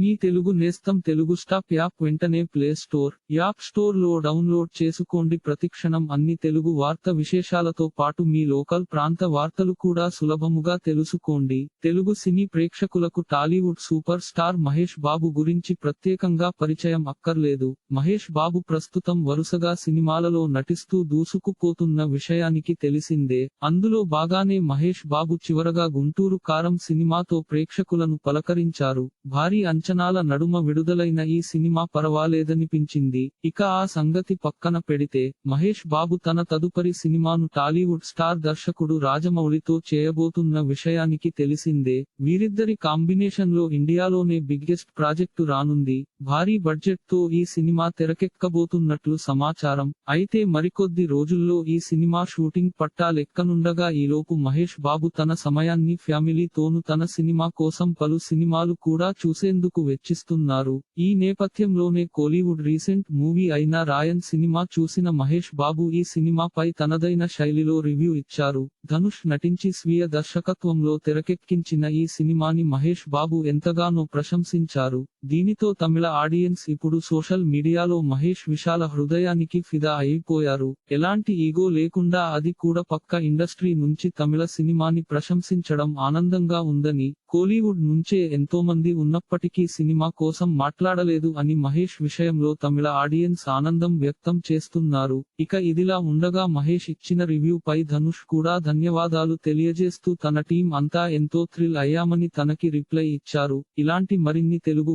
మీ తెలుగు నేస్తం Telugu stop app వెంటనే play store app స్టోర్లో డౌన్లోడ్ చేసుకోండి. ప్రతిక్షణం అన్ని తెలుగు వార్త విశేషాలతో పాటు మీ లోకల్ ప్రాంత వార్తలు కూడా సులభముగా తెలుసుకోండి. తెలుగు సినీ ప్రేక్షకులకు టాలీవుడ్ సూపర్ స్టార్ మహేష్ బాబు గురించి ప్రత్యేకంగా పరిచయం అక్కర్లేదు. మహేష్ బాబు ప్రస్తుతం వరుసగా సినిమాలలో నటిస్తూ దూసుకుపోతున్న విషయానికి తెలిసిందే. అందులో బాగానే మహేష్ బాబు చివరగా గుంటూరు కారం సినిమాతో ప్రేక్షకులను పలకరించారు. భారీ అంచనాల నడుమ విడుదలైన ఈ సినిమా పరవాలేదనిపించింది. ఇక ఆ సంగతి పక్కన పెడితే మహేష్ బాబు తన తదుపరి సినిమాను టాలీవుడ్ స్టార్ దర్శకుడు రాజమౌళితో చేయబోతున్న విషయానికి తెలిసిందే. వీరిద్దరి కాంబినేషన్లో ఇండియాలోనే బిగ్గెస్ట్ ప్రాజెక్టు రానుంది. భారీ బడ్జెట్తో ఈ సినిమా తెరకెక్కబోతున్నట్లు సమాచారం. అయితే మరికొద్ది రోజుల్లో ఈ సినిమా షూటింగ్ పట్టాలెక్కనుండగా ఈలోపు మహేష్ బాబు తన సమయాన్ని ఫ్యామిలీతోను తన సినిమా కోసం పలు సినిమాలు కూడా చూసేందుకు వెచ్చిస్తున్నారు. ఈ నేపథ్యంలోనే కోలీవుడ్ రీసెంట్ మూవీ అయిన రాయన్ సినిమా చూసిన మహేష్ బాబు ఈ సినిమాపై తనదైన శైలిలో రివ్యూ ఇచ్చారు. ధనుష్ నటించి స్వీయ దర్శకత్వంలో తెరకెక్కించిన ఈ సినిమాని మహేష్ బాబు ఎంతగానో ప్రశంసించారు. దీనితో తమిళ ఆడియన్స్ ఇప్పుడు సోషల్ మీడియాలో మహేష్ విశాల హృదయానికి ఫిదా అయిపోయారు. ఎలాంటి ఈగో లేకుండా అది కూడా పక్క ఇండస్ట్రీ నుంచి తమిళ సినిమాని ప్రశంసించడం ఆనందంగా ఉందని కోలీవుడ్ నుంచే ఎంతోమంది ఉన్నప్పటికీ సినిమా కోసం మాట్లాడలేదు అని మహేష్ విషయంలో తమిళ ఆడియన్స్ ఆనందం వ్యక్తం చేస్తున్నారు. ఇక ఇదిలా ఉండగా మహేష్ ఇచ్చిన రివ్యూ పై ధనుష్ కూడా ధన్యవాదాలు తెలియజేస్తూ తన టీం అంతా ఎంతో థ్రిల్ అయ్యామని తనకి రిప్లై ఇచ్చారు. ఇలాంటి మరిన్ని తెలుగు